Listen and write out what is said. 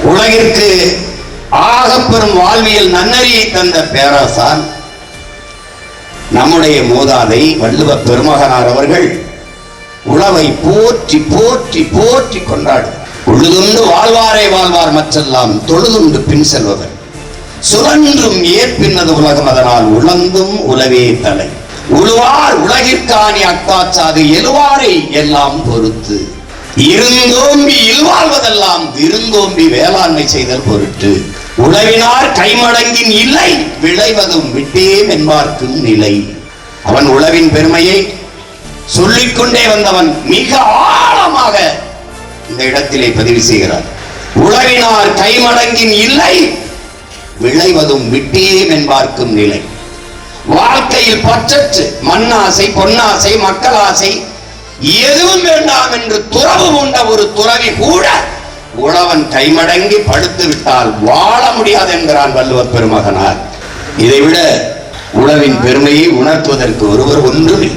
உலகிற்கு ஆகப்பெரும் வாழ்வியல் நன்னறியை தந்த பேராசான் நம்முடைய மூதாதை வள்ளுவ பெருமகனார் அவர்கள் உழவை போற்றி போற்றி போற்றி கொண்டாடு உழுதுண்டு வாழ்வாரே வாழ்வார் மற்றெல்லாம் தொழுதுண்டு பின் செல்வவர் சுழன்றும் ஏற்பின்னது உலகம் அதனால் உழந்தும் உலவே தலை. உழுவார் உலகிற்காணி அக்காச்சாது எழுவாரை எல்லாம் பொறுத்து. இருந்தோம்பி இல்வாழ்வதெல்லாம் விருந்தோம்பி வேளாண்மை செய்தல் பொருட்டு. உழவினார் கைமடங்கின் இல்லை விளைவதும் விட்டே என்பார்க்கும் நிலை. அவன் உழவின் பெருமையை சொல்லிக்கொண்டே வந்தவன் மிக ஆழமாக இந்த இடத்திலே பதிவு செய்கிறார். உழவினார் கைமடங்கின் இல்லை விளைவதும் விட்டே என்பார்க்கும் நிலை. வாழ்க்கையில் பற்றற்று மண்ணாசை பொன்னாசை மக்களாசை எதுவும் வேண்டாம் என்று துறவு கொண்ட ஒரு துறவி கூட உழவன் கைமடங்கி படுத்து விட்டால் வாழ முடியாது என்கிறான் வள்ளுவர் பெருமகனார். இதைவிட உழவின் பெருமையை உணர்த்துவதற்கு ஒருவர் ஒன்றுமில்லை.